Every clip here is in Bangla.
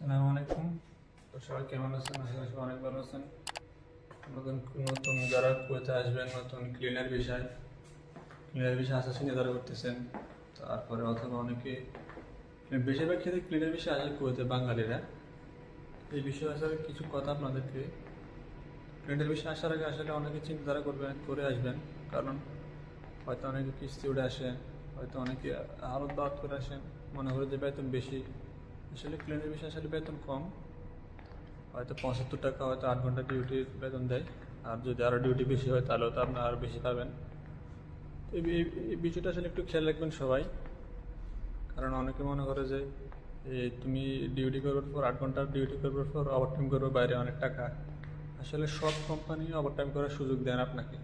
আসসালামু আলাইকুম। সবাই কেমন আছেন? আশা করি অনেক ভালো আছেন। নতুন নতুন যারা কুয়েতে আসবেন, নতুন ক্লিনার বিষয় ক্লিনার বিষয় আসার সঙ্গে যারা করতেছেন। তারপরে অথবা অনেকে, বেশিরভাগ ক্ষেত্রে ক্লিনার বিষয় আসে কুয়েতে বাঙালিরা। এই বিষয়ে আসলে কিছু কথা আপনাদেরকে। ক্লিনার বিষয় আসার আগে আসলে অনেকে চিন্তাধারা করবেন, করে আসবেন। কারণ হয়তো অনেকে কিস্তি উঠে আসেন, হয়তো অনেকে আরও দাওয়াত করে আসেন। মনে করে যে বেতন বেশি। আসলে ক্লিনের বিষয়ে আসলে বেতন কম। হয়তো পঁচাত্তর টাকা, হয়তো আট ঘণ্টা ডিউটির বেতন দেয়। আর যদি আরও ডিউটি বেশি হয় তাহলে তো আপনার আরও বেশি পাবেন। এই বিষয়টা আসলে একটু খেয়াল রাখবেন সবাই। কারণ অনেকে মনে করে যে তুমি ডিউটি করবার পর, আট ঘণ্টা ডিউটি করবার পর ওভার টাইম করবে বাইরে অনেক টাকা। আসলে সব কোম্পানি ওভার টাইম করার সুযোগ দেন আপনাকে।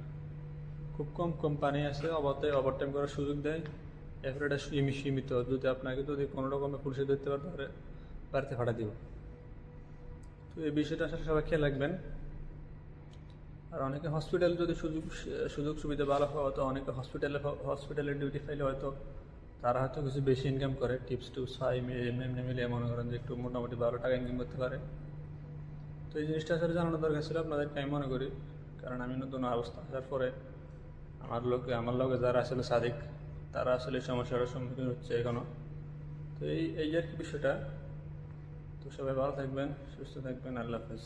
খুব কম কোম্পানি আছে অবাতে ওভার টাইম করার সুযোগ দেয়। এরপরে এটা সীমিত। যদি আপনাকে যদি কোনো রকমের পুলিশে ধরতে পারে তাহলে বাড়িতে ভাড়া দিব। তো এই বিষয়টা আসলে সবাই খেয়াল রাখবেন। আর অনেকে হসপিটাল যদি সুযোগ সুযোগ সুবিধা ভালো হয়, তো অনেকে হসপিটালে হসপিটালে ডিউটি পাইলে হয়তো তারা হয়তো কিছু বেশি ইনকাম করে। টিপস টিপস ফাই এমনি মিলিয়ে মনে করেন যে একটু মোটামুটি ভালো টাকা ইনকাম করতে পারে। তো এই জিনিসটা আসলে জানানো দরকার ছিল আপনাদেরকে, আমি মনে করি। কারণ আমি নতুন অবস্থা। আসার পরে আমার লোকে আমার লোকে যারা আসলে সাদিক তারা আসলে সমস্যার সম্মুখীন হচ্ছে এখনও তো এই এই আর কি বিষয়টা। তো সবাই ভালো থাকবেন, সুস্থ থাকবেন, আল্লাহ হাফেজ।